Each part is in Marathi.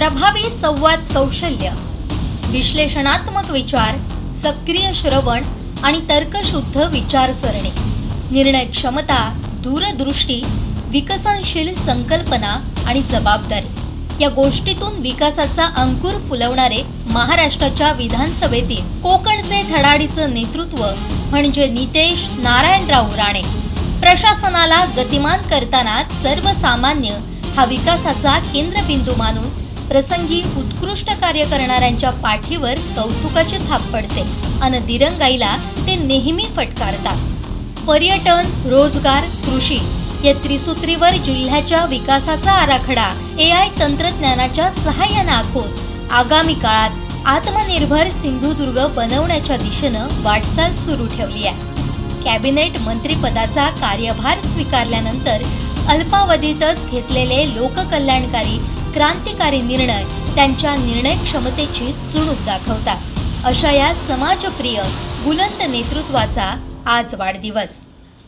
प्रभावी संवाद कौशल्य विश्लेषणात्मक विचार सक्रिय श्रवण आणि तर्कशुद्ध विचारसरणी निर्णय क्षमता दूरदृष्टी विकसनशील संकल्पना आणि जबाबदारी. या गोष्टीतून विकासाचा अंकुर फुलवणारे महाराष्ट्राच्या विधानसभेतील कोकणचे धडाडीचं नेतृत्व म्हणजे नितेश नारायणराव राणे. प्रशासनाला गतिमान करताना सर्वसामान्य हा विकासाचा केंद्रबिंदू मानून प्रसंगी उत्कृष्ट कार्य करणाऱ्यांच्या पाठीवर कौतुकाची थाप पडते आणि दिरंगाईला ते नेहमी फटकारतात. पर्यटन रोजगार कृषी या त्रिसूत्रीवर जिल्ह्याच्या विकासाचा आराखडा ए आय तंत्रज्ञानाच्या सहाय्यानं आखून आगामी काळात आत्मनिर्भर सिंधुदुर्ग बनवण्याच्या दिशेनं वाटचाल सुरू ठेवली आहे. कॅबिनेट मंत्रिपदाचा कार्यभार स्वीकारल्यानंतर अल्पावधीतच घेतलेले लोककल्याणकारी क्रांतिकारी निर्णय त्यांच्या निर्णय क्षमतेची चुणूक दाखवतात. अशा या समाजप्रिय बुलंद नेतृत्वाचा आज वाढदिवस.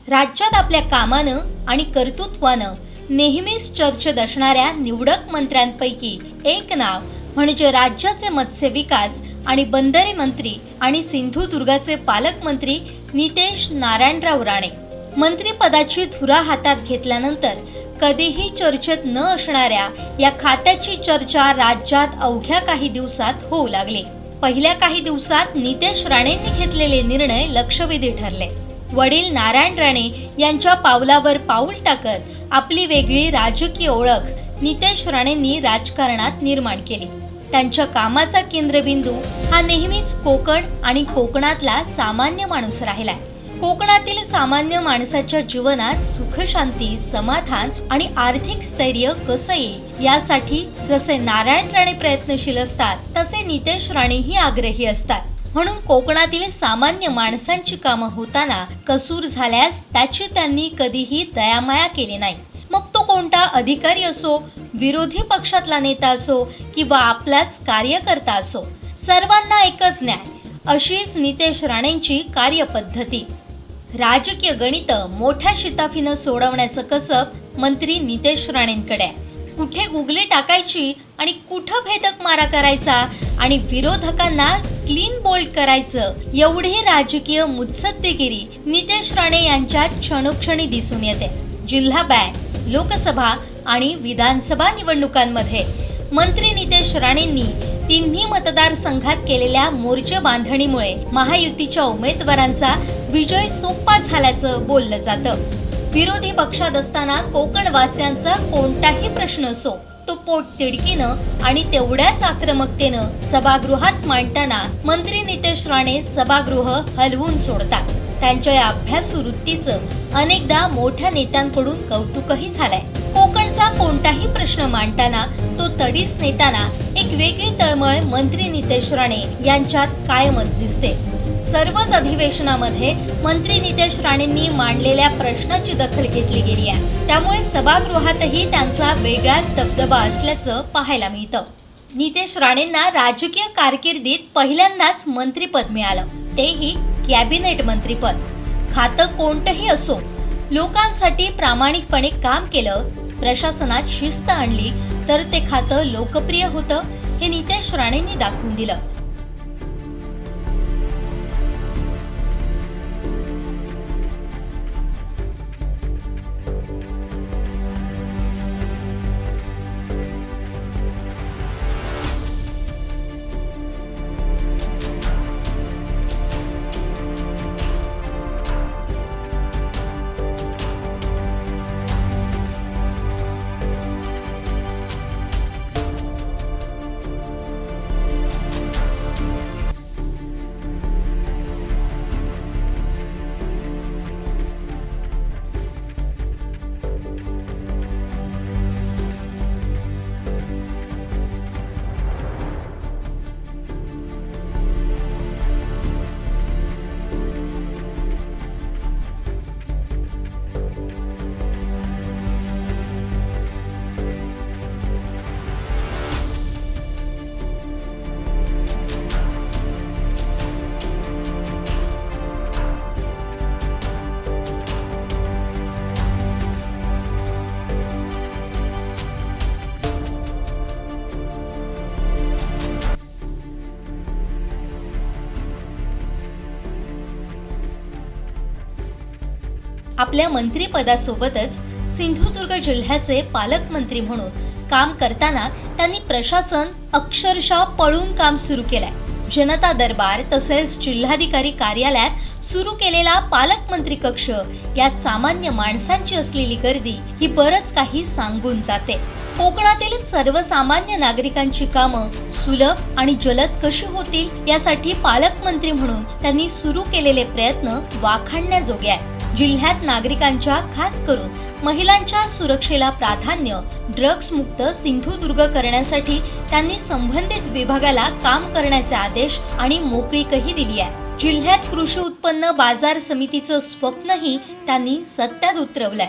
राज्यात आपल्या कामानं आणि कर्तृत्वानं नेहमीच चर्चेत असणाऱ्या निवडक मंत्र्यांपैकी एक नाव म्हणजे राज्याचे मत्स्य विकास आणि बंदरे मंत्री आणि सिंधुदुर्गाचे पालकमंत्री नितेश नारायणराव राणे. मंत्रिपदाची धुरा हातात घेतल्यानंतर कधीही चर्चेत न असणाऱ्या या खात्याची चर्चा राज्यात अवघ्या काही दिवसात होऊ लागली. पहिल्या काही दिवसात नितेश राणेंनी घेतलेले निर्णय लक्षवेधी ठरले. वडील नारायण राणे यांच्या पावलावर पाऊल टाकत आपली वेगळी राजकीय ओळख नितेश राणेंनी राजकारणात निर्माण केली. त्यांच्या कामाचा केंद्रबिंदू हा नेहमीच कोकण आणि कोकणातला सामान्य माणूस राहिलाय. कोकणातील सामान्य माणसाच्या जीवनात सुख शांती समाधान आणि आर्थिक स्थैर्य कसं येईल? यासाठी जसे नारायण राणे प्रयत्नशील असतात तसे नितेश राणेही आग्रही असतात. म्हणून कोकणातील सामान्य माणसांची कामं होताना कसूर झाल्यास त्याची त्यांनी कधीही दयामाया केली नाही. मग तो कोणता अधिकारी असो विरोधी पक्षातला नेता असो किंवा आपलाच कार्यकर्ता असो सर्वांना एकच न्याय अशीच नितेश राणेंची कार्यपद्धती. राजकीय गणित मोठ्या शिताफीनं सोडवण्याचं कसब मंत्री नितेश राणेंकडे आहे. कुठे गुगले टाकायची आणि कुठं भेदक मारा करायचा आणि विरोधकांना क्लीन बोल्ड करायचं एवढी राजकीय मुत्सद्देगिरी नितेश राणे यांच्या क्षणोक्षणी दिसून येते. जिल्हा बँक लोकसभा आणि विधानसभा निवडणुकांमध्ये मंत्री नितेश राणेंनी तिन्ही मतदारसंघात केलेल्या मोर्चे बांधणीमुळे महायुतीच्या उमेदवारांचा विजय सोपा झाल्याचं बोललं जातं. विरोधी पक्षात असताना कोकणवासियांचा कोणताही प्रश्न असो तो पोट तिडकीनं आणि तेवढ्याच आक्रमकतेनं सभागृहात मांडताना मंत्री नितेश राणे सभागृह हलवून सोडतात. त्यांच्या या अभ्यासू वृत्तीचं अनेकदा मोठ्या नेत्यांकडून कौतुकही झालंय. कोकणचा कोणताही प्रश्न मांडताना तो तडीस नेताना एक वेगळी तळमळ मंत्री नितेश राणे यांच्यात कायमच दिसते. सर्वच अधिवेशनामध्ये मंत्री नितेश राणेंनी मांडलेल्या प्रश्नाची दखल घेतली गेली आहे. त्यामुळे सभागृहातही त्यांचा वेगळाच दबदबा असल्याचं पाहायला मिळतं. नितेश राणेंना राजकीय कारकिर्दीत पहिल्यांदाच मंत्रीपद मिळालं. तेही कॅबिनेट मंत्रीपद. खातं कोणतंही असो लोकांसाठी प्रामाणिकपणे काम केलं प्रशासनात शिस्त आणली तर ते खातं लोकप्रिय होतं हे नितेश राणेंनी दाखवून दिलं. आपल्या मंत्रिपदासोबतच सिंधुदुर्ग जिल्ह्याचे पालकमंत्री म्हणून काम करताना त्यांनी प्रशासन अक्षरशः पळून काम सुरू केलंय. जनता दरबार तसेच जिल्हाधिकारी कार्यालयात सुरू केलेला पालकमंत्री कक्ष यात सामान्य माणसांची असलेली गर्दी ही बरंच काही सांगून जाते. कोकणातील सर्वसामान्य नागरिकांची कामं सुलभ आणि जलद कशी होतील यासाठी पालकमंत्री म्हणून त्यांनी सुरू केलेले प्रयत्न वाखाणण्याजोगे आहेत. जिल्ह्यात नागरिकांच्या खास करून महिलांच्या सुरक्षेला प्राधान्य ड्रग्ज मुक्त सिंधुदुर्ग करण्यासाठी त्यांनी संबंधित विभागाला काम करण्याचे आदेश आणि मोकळीकही दिली आहे. जिल्ह्यात कृषी उत्पन्न बाजार समितीचं स्वप्नही त्यांनी सत्यात उतरवलंय.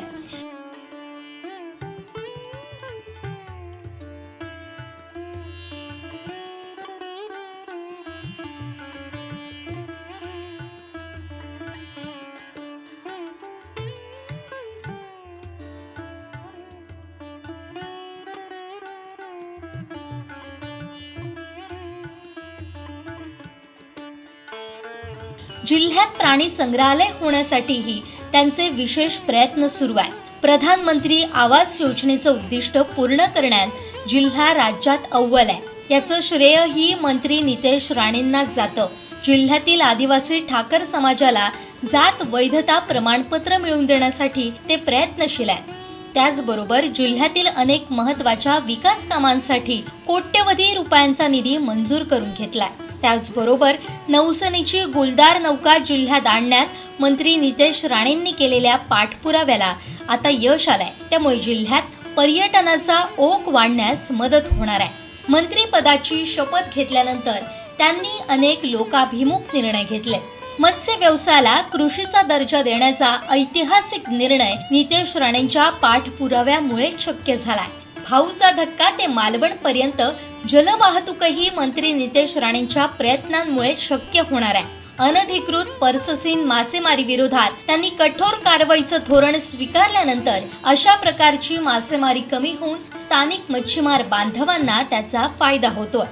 जिल्ह्यात प्राणी संग्रहालय होण्यासाठीही त्यांचे विशेष प्रयत्न सुरू आहे प्रधानमंत्री आवास योजनेचं उद्दिष्ट पूर्ण करण्यात जिल्हा राज्यात अव्वल आहे. याचं श्रेय ही मंत्री नितेश राणेंनाच जातं. जिल्ह्यातील आदिवासी ठाकर समाजाला जात वैधता प्रमाणपत्र मिळवून देण्यासाठी ते प्रयत्नशील आहे त्याचबरोबर जिल्ह्यातील अनेक महत्त्वाच्या विकास कामांसाठी कोट्यवधी रुपयांचा निधी मंजूर करून घेतलाय. त्याचबरोबर नौसेनेची गुलदार नौका जिल्ह्यात आणण्यात मंत्री नितेश राणेंनी केलेल्या पाठपुराव्याला आता यश आलंय. त्यामुळे जिल्ह्यात पर्यटनाचा ओघ वाढण्यास मदत होणार आहे. मंत्रीपदाची शपथ घेतल्यानंतर त्यांनी अनेक लोकाभिमुख निर्णय घेतले. मत्स्य व्यवसायाला कृषीचा दर्जा देण्याचा ऐतिहासिक निर्णय नितेश राणेंच्या पाठपुराव्यामुळे शक्य झालाय. भाऊचा धक्का ते मालवण पर्यंत जलवाहतूकही मंत्री नितेश राणेंच्या प्रयत्नांमुळे शक्य होणार आहे. अनधिकृत पर्ससीन मासेमारी विरोधात त्यांनी कठोर कारवाईचं धोरण स्वीकारल्यानंतर अशा प्रकारची मासेमारी कमी होऊन स्थानिक मच्छीमार बांधवांना त्याचा फायदा होतो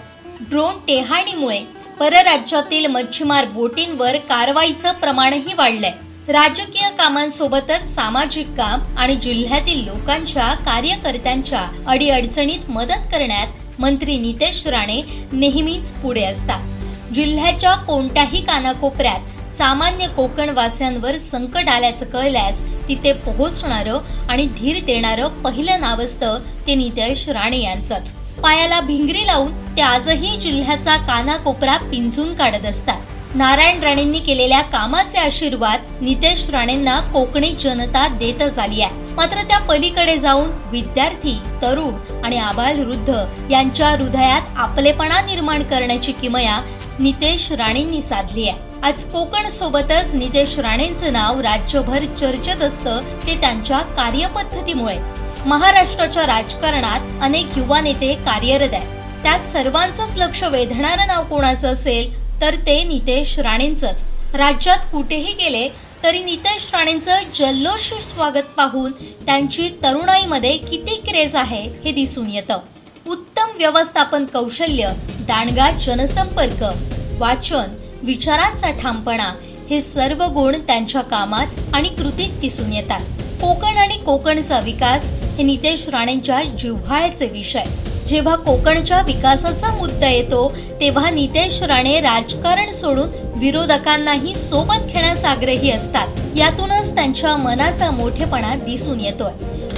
ड्रोन टेहाणीमुळे परराज्यातील मच्छीमार बोटींवर कारवाईचं प्रमाणही वाढलंय. राजकीय कामांसोबतच सामाजिक काम आणि जिल्ह्यातील लोकांच्या कार्यकर्त्यांच्या अडीअडचणीत मदत करण्यात मंत्री नितेश राणे नेहमीच पुढे असतात. जिल्ह्याच्या कोणत्याही कानाकोपऱ्यात सामान्य कोकणवासियांवर संकट आल्याचं कळल्यास तिथे पोहोचणारं आणि धीर देणारं पहिलं नाव असतं ते नितेश राणे यांचंच. पायाला भिंगरी लावून ते आजही जिल्ह्याचा कानाकोपरा पिंजून काढत असतात. नारायण राणेंनी केलेल्या कामाचे आशीर्वाद नितेश राणेंना कोकणी जनता देतच आली आहे. मात्र त्या पलीकडे जाऊन विद्यार्थी तरुण आणि आबालवृद्ध यांच्या हृदयात आपलेपणा निर्माण करण्याची किमया नितेश राणेंनी साधली आहे. आज कोकण सोबतच नितेश राणेंचं नाव राज्यभर चर्चेत असतं ते त्यांच्या कार्यपद्धतीमुळेच. महाराष्ट्राच्या राजकारणात अनेक युवा नेते कार्यरत आहेत. त्यात सर्वांचंच लक्ष वेधणारं नाव कोणाचं असेल? तर ते नितेश राणेंचंच. राज्यात कुठेही गेले तरी नितेश राणेंचं जल्लोषी स्वागत पाहून त्यांची तरुणाईमध्ये किती क्रेज आहे हे दिसून येतं. उत्तम व्यवस्थापन कौशल्य दांडगा जनसंपर्क वाचन विचारांचा ठामपणा हे सर्व गुण त्यांच्या कामात आणि कृतीत दिसून येतात. कोकण आणि कोकणचा विकास हे नितेश राणेंच्या जिव्हाळ्याचे विषय. जेव्हा कोकणच्या विकासाचा मुद्दा येतो तेव्हा नितेश राणे राजकारण सोडून विरोधकांनाही सोबत घेण्यास आग्रही असतात. यातूनच त्यांच्या मनाचा मोठेपणा दिसून येतोय.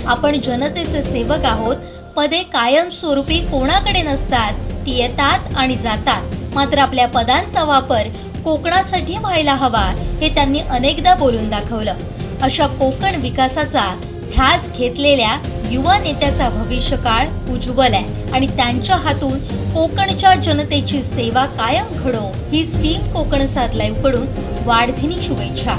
आपण जनतेचे सेवक आहोत. पदे कायमस्वरूपी कोणाकडे नसतात ती येतात आणि जातात. मात्र आपल्या पदांचा वापर कोकणासाठी व्हायला हवा हे त्यांनी अनेकदा बोलून दाखवलं. अशा कोकण विकासाचा ध्यास घेतलेल्या युवा नेत्याचा भविष्यकाळ उज्ज्वल आहे. आणि त्यांच्या हातून कोकणच्या जनतेची सेवा कायम घडो. ही स्टीम कोकण सात लाईव्हकडून वाढदिनी शुभेच्छा.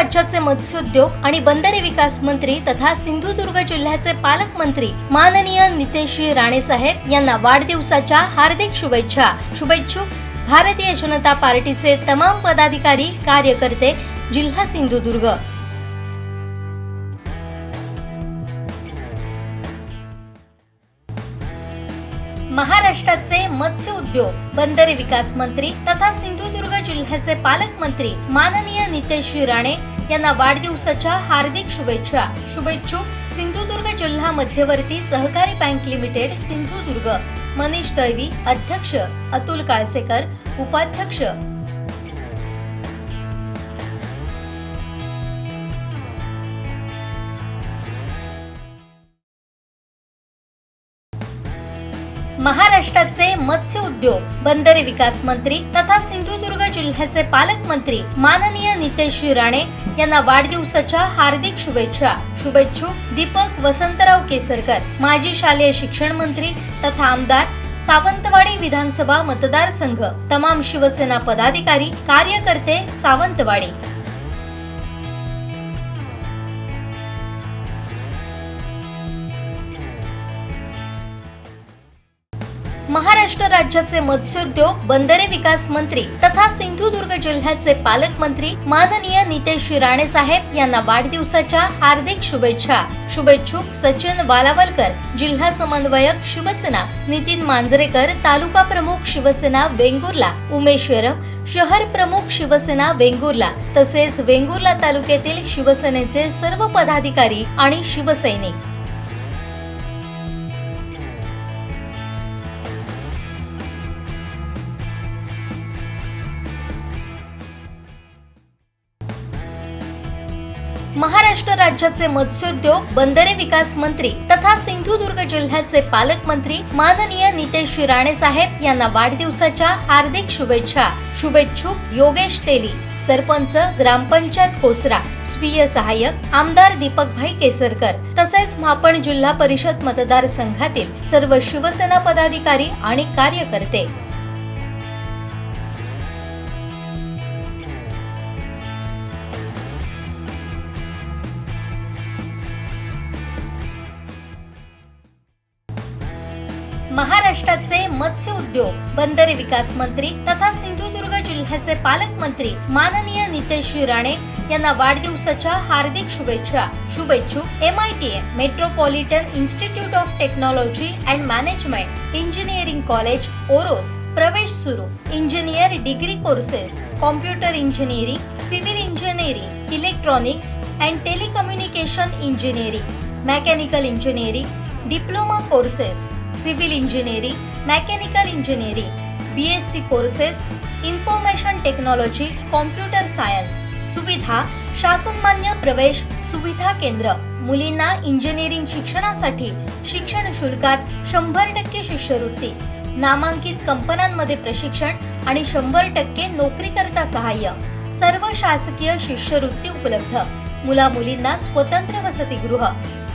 राज्याचे मत्स्योद्योग आणि बंदरे विकास मंत्री तथा सिंधुदुर्ग जिल्ह्याचे पालकमंत्री माननीय नितेशजी राणेसाहेब यांना वाढदिवसाच्या हार्दिक शुभेच्छा. शुभेच्छुक भारतीय जनता पार्टीचे तमाम पदाधिकारी कार्यकर्ते जिल्हा सिंधुदुर्ग. महाराष्ट्राचे मत्स्य उद्योग बंदरे विकास मंत्री तथा सिंधुदुर्ग जिल्ह्याचे पालकमंत्री माननीय नितेश राणे यांना वाढदिवसाच्या हार्दिक शुभेच्छा. शुभेच्छुक सिंधुदुर्ग जिल्हा मध्यवर्ती सहकारी बँक लिमिटेड सिंधुदुर्ग. मनीष दळवी अध्यक्ष अतुल काळसेकर उपाध्यक्ष महाराष्ट्राचे मत्स्य उद्योग बंदरे विकास मंत्री तथा सिंधुदुर्ग जिल्ह्याचे पालकमंत्री माननीय नितेश राणे यांना वाढदिवसाच्या हार्दिक शुभेच्छा. शुभेच्छुक दीपक वसंतराव केसरकर माजी शालेय शिक्षण मंत्री तथा आमदार सावंतवाडी विधानसभा मतदारसंघ तमाम शिवसेना पदाधिकारी कार्यकर्ते सावंतवाडी. महाराष्ट्र राज्याचे मत्स्योद्योग बंदरे विकास मंत्री तथा सिंधुदुर्ग जिल्ह्याचे पालकमंत्री माननीय नितेश राणे साहेब यांना वाढदिवसाच्या हार्दिक शुभेच्छा. शुभेच्छुक सचिन वालावलकर जिल्हा समन्वयक शिवसेना नितीन मांजरेकर तालुका प्रमुख शिवसेना वेंगुर्ला उमेश शहर प्रमुख शिवसेना वेंगुर्ला तसेच वेंगुर्ला तालुक्यातील शिवसेनेचे सर्व पदाधिकारी आणि शिवसैनिक. महाराष्ट्र राज्याचे मत्स्योद्योग बंदरे विकास मंत्री तथा सिंधुदुर्ग जिल्ह्याचे पालकमंत्री माननीय नितेश राणे साहेब यांना वाढदिवसाच्या हार्दिक शुभेच्छा. शुभेच्छुक योगेश तेली सरपंच ग्रामपंचायत कोचरा स्वीय सहाय्यक आमदार दीपकभाई केसरकर तसेच मापण जिल्हा परिषद मतदारसंघातील सर्व शिवसेना पदाधिकारी आणि कार्यकर्ते. मत्स्य उद्योग बंदरे विकास मंत्री तथा सिंधुदुर्ग जिल्ह्याचे पालकमंत्री माननीय नितेश राणे यांना वाढदिवसाच्या हार्दिक शुभेच्छा. शुभेच्छुक M I T M Metropolitan Institute of Technology and Management engineering college Oros प्रवेश सुरू. Engineer degree courses computer engineering civil engineering electronics and telecommunication engineering mechanical engineering diploma courses civil engineering mechanical engineering B S C courses information technology computer science सुविधा शासनमान्य प्रवेश सुविधा केंद्र. मुलींना इंजिनिअरिंग शिक्षणासाठी शिक्षण शुल्कात शंभर टक्के शिष्यवृत्ती. नामांकित कंपन्यांमध्ये प्रशिक्षण आणि शंभर टक्के नोकरीकरता सहाय्य. सर्व शासकीय शिष्यवृत्ती उपलब्ध. मुला मुलींना स्वतंत्र वसतिगृह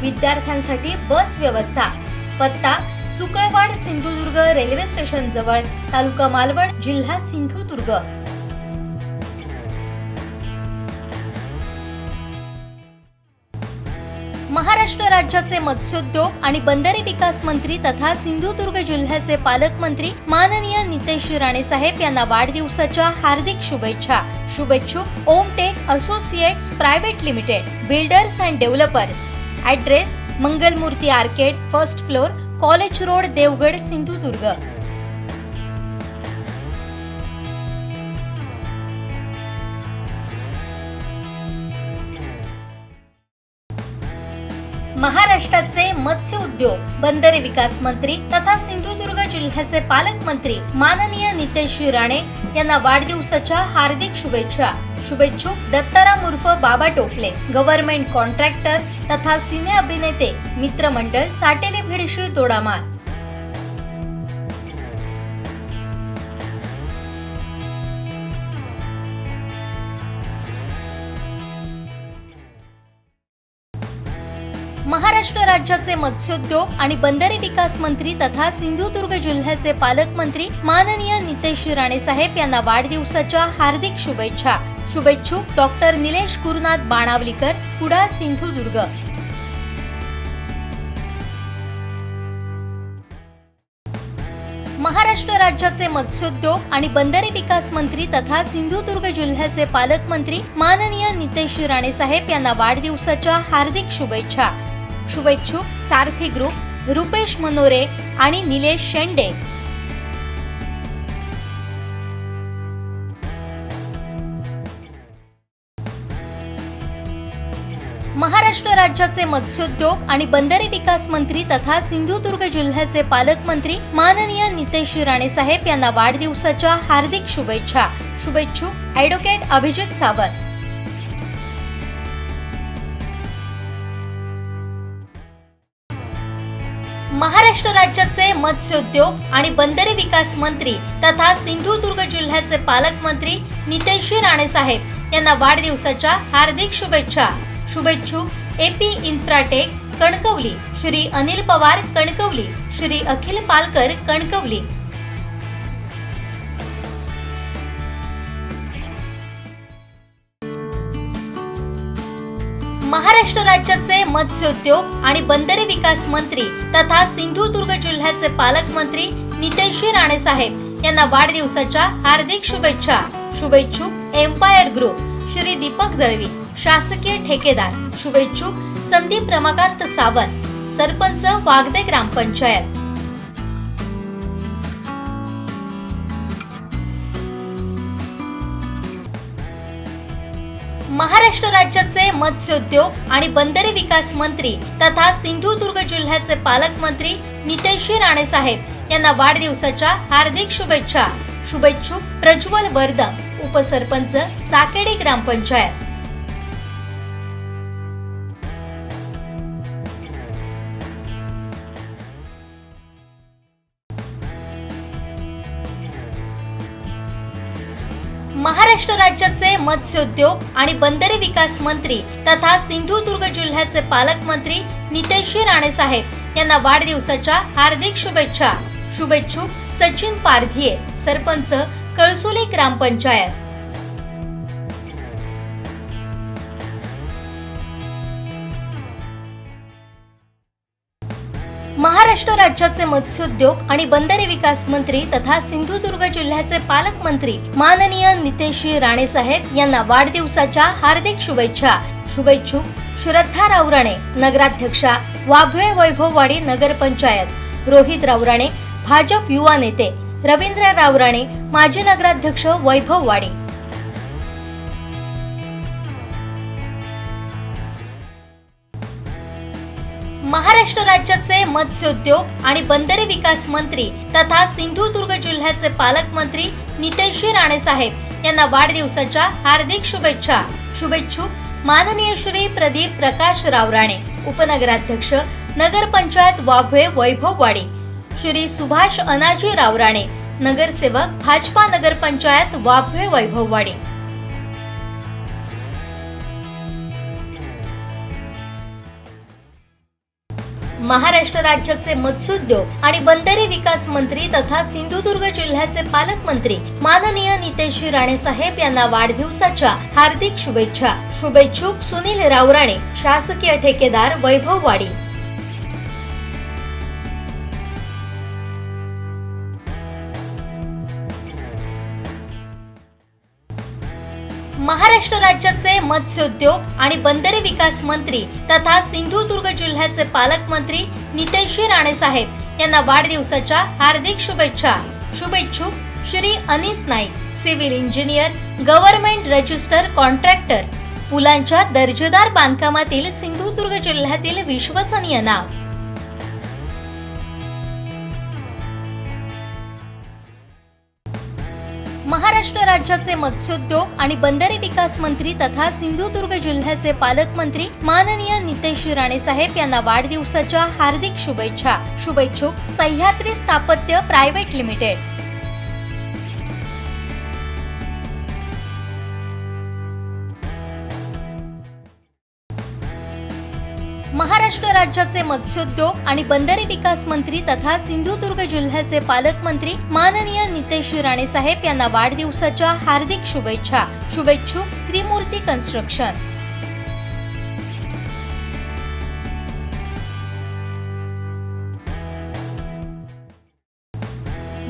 विद्यार्थ्यांसाठी बस व्यवस्था पत्ता सुकळवाड सिंधुदुर्ग रेल्वे स्टेशन जवळ तालुका मालवण जिल्हा सिंधुदुर्ग. महाराष्ट्र राज्याचे मत्स्योद्योग आणि बंदरे विकास मंत्री तथा सिंधुदुर्ग जिल्ह्याचे पालकमंत्री माननीय नितेश राणे साहेब यांना वाढदिवसाच्या हार्दिक शुभेच्छा. शुभेच्छुक Omtech associates private limited builders and developers. Address Mangalmurti arcade first floor college road Devgad Sindhudurg. महाराष्ट्राचे मत्स्य उद्योग बंदरे विकास मंत्री तथा सिंधुदुर्ग जिल्ह्याचे पालकमंत्री माननीय नितेश राणे यांना वाढदिवसाच्या हार्दिक शुभेच्छा. शुभेच्छुक दत्ताराम उर्फ बाबा टोपले गव्हर्नमेंट कॉन्ट्रॅक्टर तथा सिने अभिनेते मित्रमंडळ साटेले भिडशी तोडामार. राज्याचे मत्स्योद्योग आणि बंदरे विकास मंत्री तथा सिंधुदुर्ग जिल्ह्याचे पालकमंत्री माननीय नितेश राणे साहेब यांना वाढदिवसाच्या हार्दिक शुभेच्छा. शुभेच्छुक डॉक्टर निलेश गुरुनाथ बाणावलीकर कुडा सिंधुदुर्ग. महाराष्ट्र राज्याचे मत्स्योद्योग आणि बंदरे विकास मंत्री तथा सिंधुदुर्ग जिल्ह्याचे पालकमंत्री माननीय नितेश राणे साहेब यांना वाढदिवसाच्या हार्दिक शुभेच्छा. शुभेच्छुक सारथी ग्रुप रुपेश मनोरे आणि निलेश शेंडे. महाराष्ट्र राज्याचे मत्स्योद्योग आणि बंदरे विकास मंत्री तथा सिंधुदुर्ग जिल्ह्याचे पालकमंत्री माननीय नितेश राणे साहेब यांना वाढदिवसाच्या हार्दिक शुभेच्छा. शुभेच्छुक ॲडव्होकेट अभिजित सावंत. महाराष्ट्र राज्याचे मत्स्योद्योग आणि बंदरे विकास मंत्री तथा सिंधुदुर्ग जिल्ह्याचे पालकमंत्री नितेशजी राणे साहेब यांना वाढदिवसाच्या हार्दिक शुभेच्छा. शुभेच्छुक एपी इन्फ्राटेक कणकवली श्री अनिल पवार कणकवली श्री अखिल पालकर कणकवली महाराष्ट्र राज्याचे मत्स्योद्योग आणि बंदरे विकास मंत्री तथा सिंधुदुर्ग जिल्ह्याचे पालकमंत्री नितेशजी राणे साहेब यांना वाढदिवसाच्या हार्दिक शुभेच्छा. शुभेच्छुक एम्पायर ग्रुप श्री दीपक दळवी शासकीय ठेकेदार. शुभेच्छुक संदीप रमाकांत सावंत सरपंच वागदे ग्रामपंचायत. महाराष्ट्र राज्याचे मत्स्योद्योग आणि बंदरे विकास मंत्री तथा सिंधुदुर्ग जिल्ह्याचे पालकमंत्री नितेशजी राणे साहेब यांना वाढदिवसाच्या हार्दिक शुभेच्छा. शुभेच्छुक प्रज्वल वर्दम उपसरपंच साकेडे ग्रामपंचायत. महाराष्ट्र राज्याचे मत्स्योद्योग आणि बंदरे विकास मंत्री तथा सिंधुदुर्ग जिल्ह्याचे पालकमंत्री नितेश राणे साहेब यांना वाढदिवसाच्या हार्दिक शुभेच्छा. शुभेच्छुक सचिन पारधिये सरपंच कळसुले ग्रामपंचायत. महाराष्ट्र राज्याचे मत्स्योद्योग आणि बंदरे विकास मंत्री तथा सिंधुदुर्ग जिल्ह्याचे पालकमंत्री माननीय नितेशजी राणेसाहेब यांना वाढदिवसाच्या हार्दिक शुभेच्छा. शुभेच्छुक श्रद्धा रावराणे नगराध्यक्षा वाभळे वैभववाडी नगरपंचायत रोहित रावराणे भाजप युवा नेते रवींद्र रावराणे माजी नगराध्यक्ष वैभववाडी. महाराष्ट्र राज्याचे मत्स्योद्योग आणि बंदरे विकास मंत्री तथा सिंधुदुर्ग जिल्ह्याचे पालकमंत्री नितेशजी राणे साहेब यांना वाढदिवसाच्या हार्दिक शुभेच्छा. शुभेच्छुक माननीय श्री प्रदीप प्रकाश रावराणे उपनगराध्यक्ष नगरपंचायत वाभळे वैभववाडी श्री सुभाष अनाजी रावराणे नगरसेवक भाजपा नगरपंचायत वाभळे वैभववाडी महाराष्ट्र राज्याचे मत्स्योद्योग आणि बंदरे विकास मंत्री तथा सिंधुदुर्ग जिल्ह्याचे पालकमंत्री माननीय नितेशजी राणे साहेब यांना वाढदिवसाच्या हार्दिक शुभेच्छा. शुभेच्छुक सुनील रावराणे शासकीय ठेकेदार वैभववाडी महाराष्ट्र राज्याचे मत्स्योद्योग आणि बंदरे विकास मंत्री तथा सिंधुदुर्ग जिल्ह्याचे पालकमंत्री नितेशजी राणे साहेब यांना वाढदिवसाच्या हार्दिक शुभेच्छा. शुभेच्छुक Shri Anis Naik civil engineer government register contractor. पुलांच्या दर्जेदार बांधकामातील सिंधुदुर्ग जिल्ह्यातील विश्वसनीय नाव. राज्याचे मत्स्योद्योग आणि बंदरे विकास मंत्री तथा सिंधुदुर्ग जिल्ह्याचे पालकमंत्री माननीय नितेश राणे साहेब यांना वाढदिवसाच्या हार्दिक शुभेच्छा. शुभेच्छुक सह्याद्री स्थापत्य प्रायव्हेट लिमिटेड. राज्याचे मत्स्योद्योग आणि बंदरे विकास मंत्री तथा सिंधुदुर्ग जिल्ह्याचे पालकमंत्री माननीय नितेश राणे साहेब यांना वाढदिवसाच्या हार्दिक शुभेच्छा. शुभेच्छुक त्रिमूर्ती कन्स्ट्रक्शन.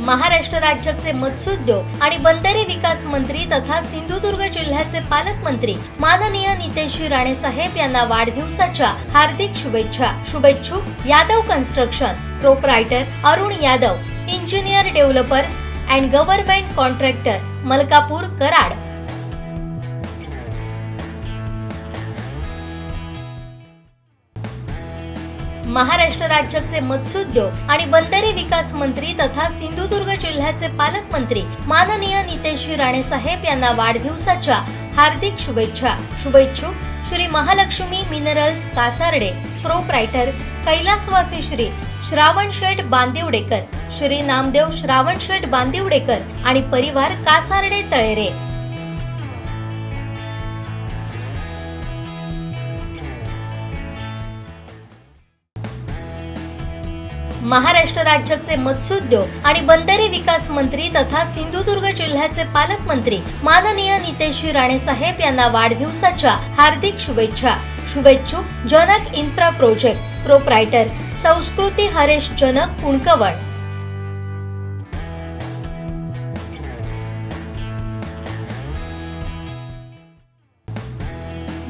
महाराष्ट्र राज्याचे मत्स्योद्योग आणि बंदरे विकास मंत्री तथा सिंधुदुर्ग जिल्ह्याचे पालकमंत्री माननीय नितेशजी राणे साहेब यांना वाढदिवसाच्या हार्दिक शुभेच्छा. शुभेच्छुक Yadav construction proprietor Arun Yadav engineer developers and government contractor Malkapur Karad. Maharashtra राज्याचे मत्स्योद्योग आणि बंदरे विकास मंत्री तथा सिंधुदुर्ग जिल्ह्याचे पालकमंत्री माननीय नितेशजी राणे साहेब यांना वाढदिवसाच्या हार्दिक शुभेच्छा. शुभेच्छुक श्री महालक्ष्मी मिनरल्स कासारडे प्रोप्रायटर कैलासवासी श्री श्रावण शेठ बांदिवडेकर श्री नामदेव श्रावण शेठ बांदिवडेकर आणि परिवार कासारडे तळेरे. महाराष्ट्र राज्याचे मत्स्योद्योग आणि बंदरे विकास मंत्री तथा सिंधुदुर्ग जिल्ह्याचे पालकमंत्री माननीय नितेशजी राणे साहेब यांना वाढदिवसाच्या हार्दिक शुभेच्छा. शुभेच्छुक Janak infra project proprietor Sanskruti Haresh Janak कुणकवळ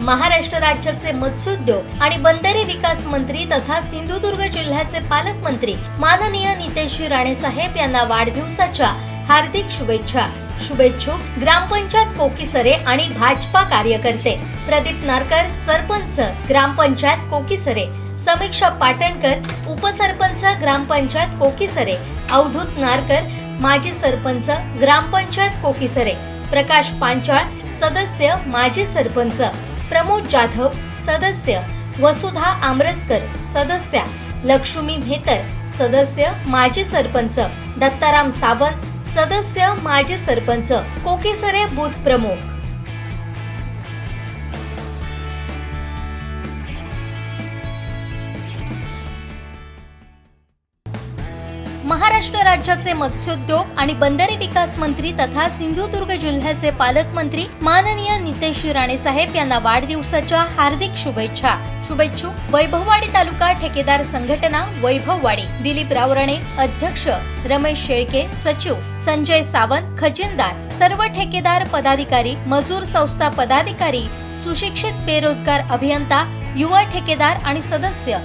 Maharashtra राज्याचे मत्स्योद्योग आणि बंदरे विकास मंत्री तथा सिंधुदुर्ग जिल्ह्याचे पालकमंत्री माननीय नितेशजी राणे साहेब यांना वाढदिवसाच्या हार्दिक शुभेच्छा. शुभेच्छुक ग्रामपंचायत कोकिसरे आणि भाजपा कार्यकर्ते. प्रदीप नारकर सरपंच ग्रामपंचायत कोकिसरे. समीक्षा पाटणकर उपसरपंच ग्रामपंचायत कोकिसरे. अवधूत नारकर माजी सरपंच ग्रामपंचायत कोकिसरे. प्रकाश पांचाळ सदस्य माजी सरपंच. प्रमोद जाधव सदस्य वसुधा आमरसकर सदस्या लक्ष्मी भेतर सदस्य माजी सरपंच दत्ताराम सावंत सदस्य माजी सरपंच कोकेसरे बूथ प्रमुख. राज्याचे मत्स्योद्योग आणि बंदरे विकास मंत्री तथा सिंधुदुर्ग जिल्ह्याचे पालकमंत्री माननीय नितेश राणे साहेब यांना वाढदिवसाच्या हार्दिक शुभेच्छा. शुभेच्छुक वैभववाडी तालुका ठेकेदार संघटना वैभववाडी. दिलीप रावरणे अध्यक्ष रमेश शेळके सचिव संजय सावंत खजिनदार. सर्व ठेकेदार पदाधिकारी मजूर संस्था पदाधिकारी सुशिक्षित बेरोजगार अभियंता युवा ठेकेदार आणि सदस्य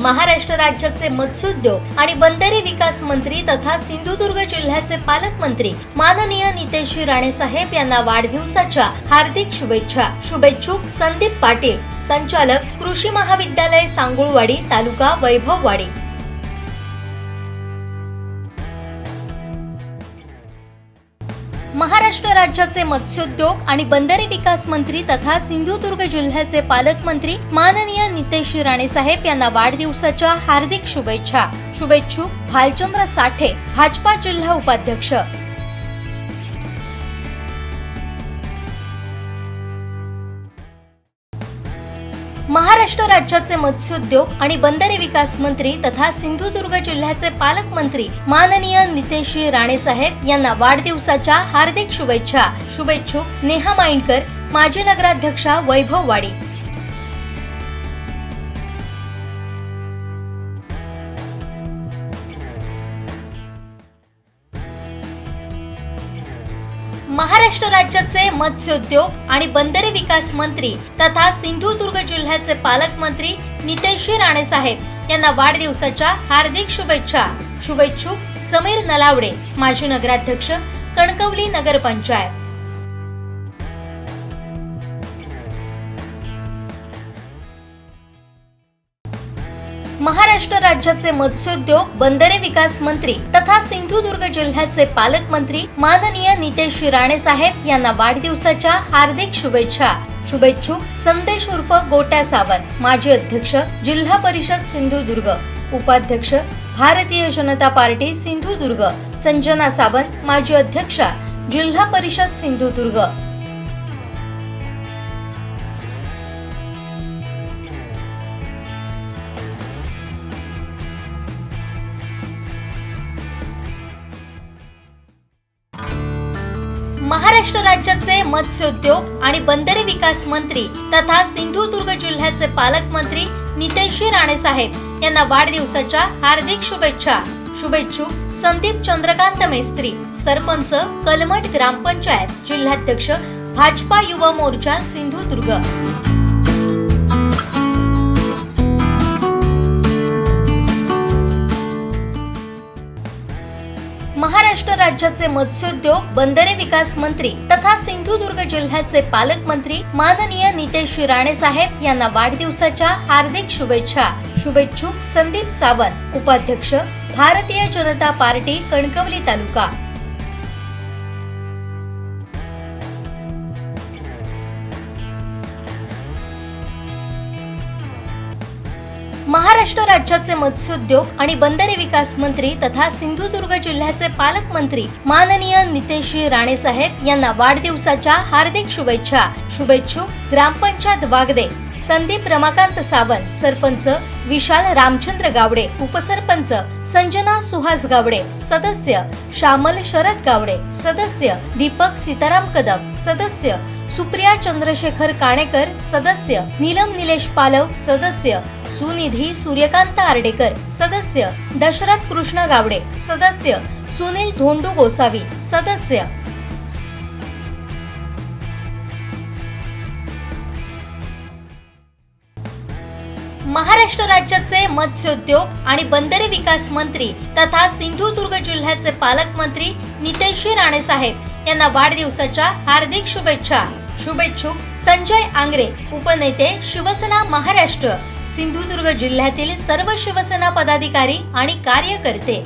महाराष्ट्र राज्याचे मत्स्योद्योग आणि बंदरे विकास मंत्री तथा सिंधुदुर्ग जिल्ह्याचे पालकमंत्री माननीय नितेशजी राणे साहेब यांना वाढदिवसाच्या हार्दिक शुभेच्छा. शुभेच्छुक संदीप पाटील संचालक कृषी महाविद्यालय सांगुळवाडी तालुका वैभववाडी. महाराष्ट्र राज्याचे मत्स्योद्योग आणि बंदरे विकास मंत्री तथा सिंधुदुर्ग जिल्ह्याचे पालकमंत्री माननीय नितेश राणे साहेब यांना वाढदिवसाच्या हार्दिक शुभेच्छा. शुभेच्छुक भालचंद्र साठे भाजपा जिल्हा उपाध्यक्ष. महाराष्ट्र राज्याचे मत्स्योद्योग आणि बंदरे विकास मंत्री तथा सिंधुदुर्ग जिल्ह्याचे पालकमंत्री माननीय नितेशजी राणेसाहेब यांना वाढदिवसाच्या हार्दिक शुभेच्छा. शुभेच्छुक नेहा माइंडकर माजी नगराध्यक्षा वैभव वाडी. महाराष्ट्र राज्याचे मत्स्योद्योग आणि बंदरे विकास मंत्री तथा सिंधुदुर्ग जिल्ह्याचे पालकमंत्री नितेशजी राणे साहेब यांना वाढदिवसाच्या हार्दिक शुभेच्छा. शुभेच्छुक समीर नलावडे माजी नगराध्यक्ष कणकवली नगरपंचायत. महाराष्ट्र राज्याचे मत्स्योद्योग बंदरे विकास मंत्री तथा सिंधुदुर्ग जिल्ह्याचे पालकमंत्री माननीय नितेश राणे साहेब यांना वाढदिवसाच्या हार्दिक शुभेच्छा. शुभेच्छुक संदेश उर्फ गोट्या सावंत माजी अध्यक्ष जिल्हा परिषद सिंधुदुर्ग उपाध्यक्ष भारतीय जनता पार्टी सिंधुदुर्ग संजना सावंत माजी अध्यक्षा जिल्हा परिषद सिंधुदुर्ग. मत्स्योद्योग आणि बंदरे विकास मंत्री तथा सिंधुदुर्ग जिल्ह्याचे पालकमंत्री नितेशजी राणे साहेब यांना वाढदिवसाच्या हार्दिक शुभेच्छा. शुभेच्छू संदीप चंद्रकांत मेस्त्री सरपंच कलमट ग्रामपंचायत जिल्हाध्यक्ष भाजपा युवा मोर्चा सिंधुदुर्ग. महाराष्ट्र राज्याचे मत्स्योद्योग बंदरे विकास मंत्री तथा सिंधुदुर्ग जिल्ह्याचे पालकमंत्री माननीय नितेश राणे साहेब यांना वाढदिवसाच्या हार्दिक शुभेच्छा. शुभेच्छुक संदीप सावंत उपाध्यक्ष भारतीय जनता पार्टी कणकवली तालुका. महाराष्ट्र राज्याचे मत्स्योद्योग आणि बंदरे विकास मंत्री तथा सिंधुदुर्ग जिल्ह्याचे पालकमंत्री माननीय नितेशजी राणे साहेब यांना वाढदिवसाच्या हार्दिक शुभेच्छा. शुभेच्छुक ग्रामपंचायत वागदे. संदीप रमाकांत सावंत सरपंच विशाल रामचंद्र गावडे उपसरपंच संजना सुहास गावडे सदस्य श्यामल शरद गावडे सदस्य दीपक सीताराम कदम सदस्य सुप्रिया चंद्रशेखर काणेकर सदस्य नीलम निलेश पालव सदस्य सुनिधी सूर्यकांत आर्डेकर सदस्य दशरथ कृष्ण गावडे सदस्य सुनील धोंडू गोसावी सदस्य महाराष्ट्र राज्याचे मत्स्योद्योग आणि बंदरे विकास मंत्री तथा सिंधुदुर्ग जिल्ह्याचे पालकमंत्री नितेशजी राणे साहेब यांना वाढदिवसाच्या हार्दिक शुभेच्छा. शुभेच्छुक संजय आंग्रे उपनेते शिवसेना महाराष्ट्र सिंधुदुर्ग जिल्ह्यातील सर्व शिवसेना पदाधिकारी आणि कार्यकर्ते.